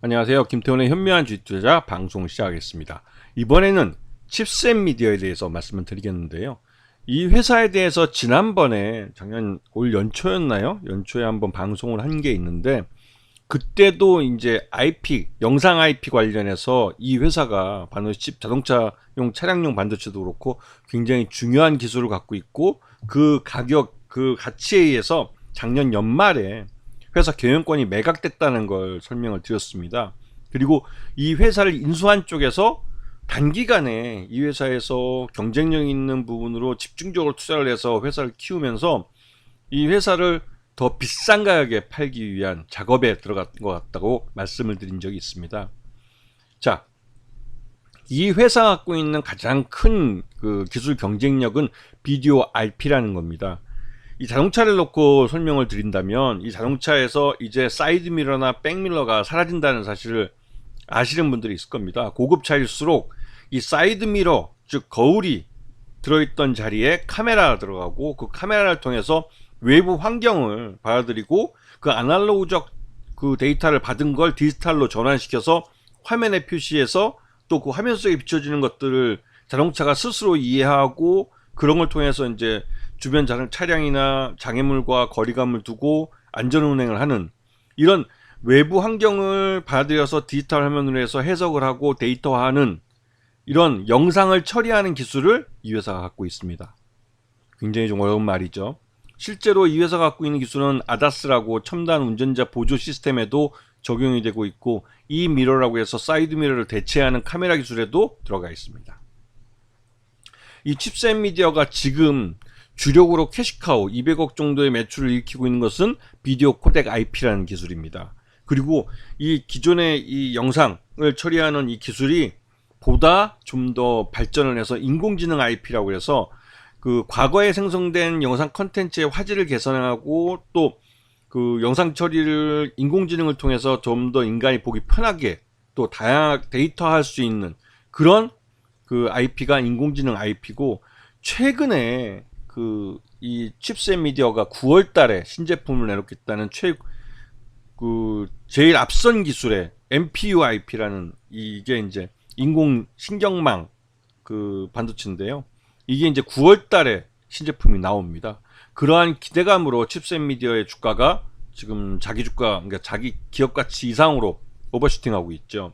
안녕하세요. 김태훈의 현미한 주투자 방송 시작하겠습니다. 이번에는 칩셋 미디어에 대해서 말씀을 드리겠는데요. 이 회사에 대해서 지난번에 작년 올 연초였나요? 연초에 한번 방송을 한 게 있는데 그때도 이제 IP 영상 IP 관련해서 이 회사가 반도체 자동차용 차량용 반도체도 그렇고 굉장히 중요한 기술을 갖고 있고 그 가격 그 가치에 의해서 작년 연말에 회사 경영권이 매각됐다는 걸 설명을 드렸습니다. 그리고 이 회사를 인수한 쪽에서 단기간에 이 회사에서 경쟁력 있는 부분으로 집중적으로 투자를 해서 회사를 키우면서 이 회사를 더 비싼 가격에 팔기 위한 작업에 들어간 것 같다고 말씀을 드린 적이 있습니다. 자, 이 회사가 갖고 있는 가장 큰 그 기술 경쟁력은 비디오 RP라는 겁니다. 이 자동차를 놓고 설명을 드린다면 이 자동차에서 이제 사이드 미러나 백미러가 사라진다는 사실을 아시는 분들이 있을 겁니다. 고급차일수록 이 사이드 미러 즉 거울이 들어있던 자리에 카메라가 들어가고 그 카메라를 통해서 외부 환경을 받아들이고 그 아날로그적 그 데이터를 받은 걸 디지털로 전환시켜서 화면에 표시해서 또 그 화면 속에 비춰지는 것들을 자동차가 스스로 이해하고 그런 걸 통해서 이제 주변 차량이나 장애물과 거리감을 두고 안전 운행을 하는 이런 외부 환경을 받아들여서 디지털 화면으로 해서 해석을 하고 데이터화하는 이런 영상을 처리하는 기술을 이 회사가 갖고 있습니다. 굉장히 좀 어려운 말이죠. 실제로 이 회사가 갖고 있는 기술은 아다스라고 첨단 운전자 보조 시스템에도 적용이 되고 있고 이 미러라고 해서 사이드 미러를 대체하는 카메라 기술에도 들어가 있습니다. 이 칩셋 미디어가 지금 주력으로 캐시카우 200억 정도의 매출을 일으키고 있는 것은 비디오 코덱 IP라는 기술입니다. 그리고 이 기존의 이 영상을 처리하는 이 기술이 보다 좀 더 발전을 해서 인공지능 IP라고 해서 그 과거에 생성된 영상 컨텐츠의 화질을 개선하고 또 그 영상 처리를 인공지능을 통해서 좀 더 인간이 보기 편하게 또 다양한 데이터 할 수 있는 그런 그 IP가 인공지능 IP고 최근에 그 이 칩셋 미디어가 9월 달에 신제품을 내놓겠다는 최 그 제일 앞선 기술의 MPU IP라는 이게 이제 인공 신경망 그 반도체인데요. 이게 이제 9월 달에 신제품이 나옵니다. 그러한 기대감으로 칩셋 미디어의 주가가 지금 자기 주가 그러니까 자기 기업 가치 이상으로 오버슈팅하고 있죠.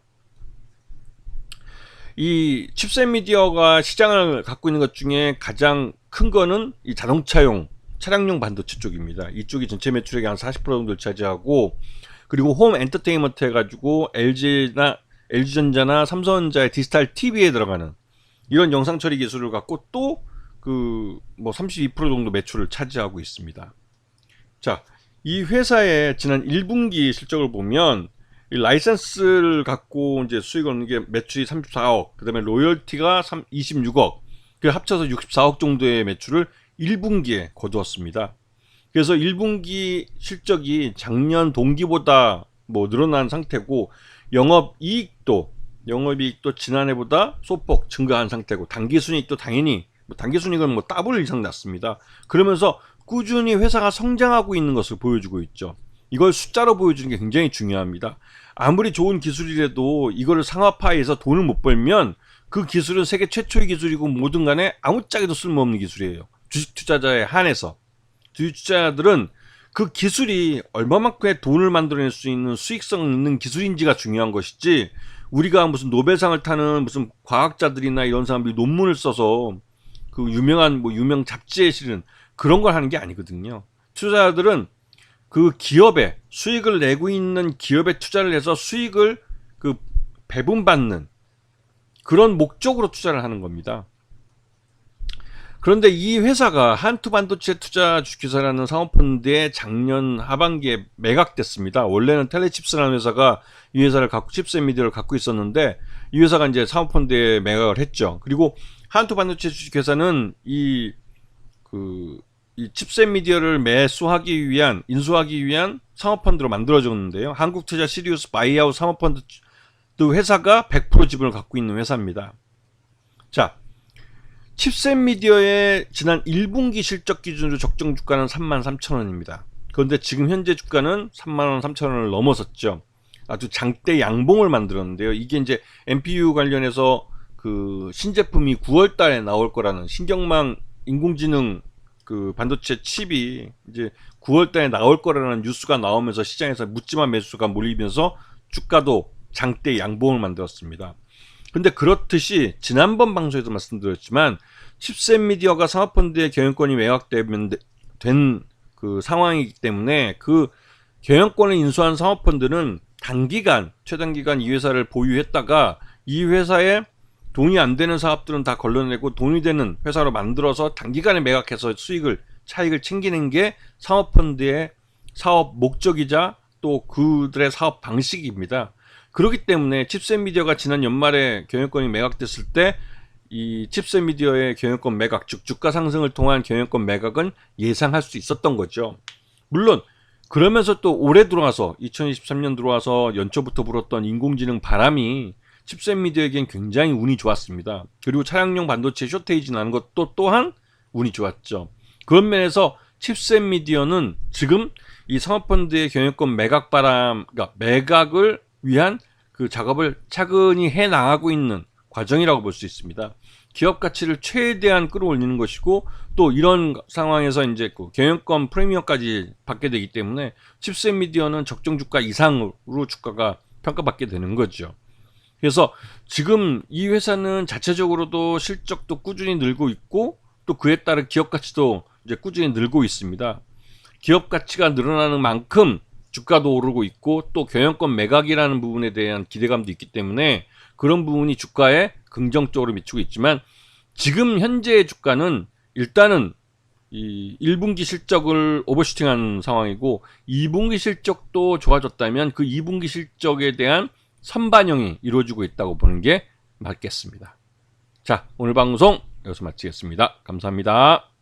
이 칩셋 미디어가 시장을 갖고 있는 것 중에 가장 큰 거는 이 자동차용 차량용 반도체 쪽입니다. 이쪽이 전체 매출액의 한 40% 정도를 차지하고 그리고 홈 엔터테인먼트 해가지고 LG나 LG전자나 삼성전자의 디지털 TV에 들어가는 이런 영상 처리 기술을 갖고 또 그 뭐 32% 정도 매출을 차지하고 있습니다. 자, 이 회사의 지난 1분기 실적을 보면 이 라이센스를 갖고 이제 수익을 얻는 게 매출이 34억, 그다음에 로열티가 26억, 그 합쳐서 64억 정도의 매출을 1분기에 거두었습니다. 그래서 1분기 실적이 작년 동기보다 뭐 늘어난 상태고 영업 이익도 영업 이익도 지난해보다 소폭 증가한 상태고 단기 순이익도 당연히 뭐 단기 순이익은 뭐 더블 이상 났습니다. 그러면서 꾸준히 회사가 성장하고 있는 것을 보여주고 있죠. 이걸 숫자로 보여주는 게 굉장히 중요합니다. 아무리 좋은 기술이라도 이거를 상업화해서 돈을 못 벌면 그 기술은 세계 최초의 기술이고 뭐든 간에 아무짝에도 쓸모없는 기술이에요. 주식 투자자에 한해서. 주식 투자자들은 그 기술이 얼마만큼의 돈을 만들어낼 수 있는 수익성 있는 기술인지가 중요한 것이지 우리가 무슨 노벨상을 타는 무슨 과학자들이나 이런 사람들이 논문을 써서 그 유명한 뭐 유명 잡지에 실은 그런 걸 하는 게 아니거든요. 투자자들은 그 기업에 수익을 내고 있는 기업에 투자를 해서 수익을 그 배분받는 그런 목적으로 투자를 하는 겁니다. 그런데 이 회사가 한투반도체 투자 주기사라는 사모펀드에 작년 하반기에 매각됐습니다. 원래는 텔레칩스라는 회사가 이 회사를 갖고 칩셋 미디어를 갖고 있었는데 이 회사가 이제 사모펀드에 매각을 했죠. 그리고 한투반도체 주식회사는 이 그 이 칩셋 미디어를 매수하기 위한 인수하기 위한 사모펀드로 만들어졌는데요. 한국투자 시리우스 바이아웃 사모펀드 회사가 100% 지분을 갖고 있는 회사입니다. 자, 칩셋 미디어의 지난 1분기 실적 기준으로 적정 주가는 33,000원입니다. 그런데 지금 현재 주가는 3만 원, 3천 원을 넘어섰죠. 아주 장대 양봉을 만들었는데요. 이게 이제 MPU 관련해서 그 신제품이 9월 달에 나올 거라는 신경망 인공지능 그 반도체 칩이 이제 9월 달에 나올 거라는 뉴스가 나오면서 시장에서 묻지마 매수가 몰리면서 주가도 장대 양봉을 만들었습니다. 근데 그렇듯이 지난번 방송에도 말씀드렸지만 칩셋 미디어가 사모펀드의 경영권이 매각되면 된 그 상황이기 때문에 그 경영권을 인수한 사모펀드는 단기간 최단기간 이 회사를 보유했다가 이 회사에 돈이 안 되는 사업들은 다 걸러내고 돈이 되는 회사로 만들어서 단기간에 매각해서 수익을 차익을 챙기는 게 사모펀드의 사업 목적이자 또 그들의 사업 방식입니다. 그렇기 때문에 칩셋 미디어가 지난 연말에 경영권이 매각됐을 때 이 칩셋 미디어의 경영권 매각, 즉 주가 상승을 통한 경영권 매각은 예상할 수 있었던 거죠. 물론 그러면서 또 올해 들어와서 2023년 들어와서 연초부터 불었던 인공지능 바람이 칩셋 미디어에겐 굉장히 운이 좋았습니다. 그리고 차량용 반도체 쇼테이지 나는 것도 또한 운이 좋았죠. 그런 면에서 칩셋 미디어는 지금 이 상업펀드의 경영권 매각 바람, 그러니까 매각을 위한 그 작업을 차근히 해 나가고 있는 과정이라고 볼 수 있습니다. 기업 가치를 최대한 끌어올리는 것이고 또 이런 상황에서 이제 그 경영권 프리미엄까지 받게 되기 때문에 칩셋 미디어는 적정 주가 이상으로 주가가 평가받게 되는 거죠. 그래서 지금 이 회사는 자체적으로도 실적도 꾸준히 늘고 있고 또 그에 따른 기업 가치도 이제 꾸준히 늘고 있습니다. 기업 가치가 늘어나는 만큼 주가도 오르고 있고 또 경영권 매각이라는 부분에 대한 기대감도 있기 때문에 그런 부분이 주가에 긍정적으로 미치고 있지만 지금 현재의 주가는 일단은 이 1분기 실적을 오버슈팅한 상황이고 2분기 실적도 좋아졌다면 그 2분기 실적에 대한 선반영이 이루어지고 있다고 보는 게 맞겠습니다. 자, 오늘 방송 여기서 마치겠습니다. 감사합니다.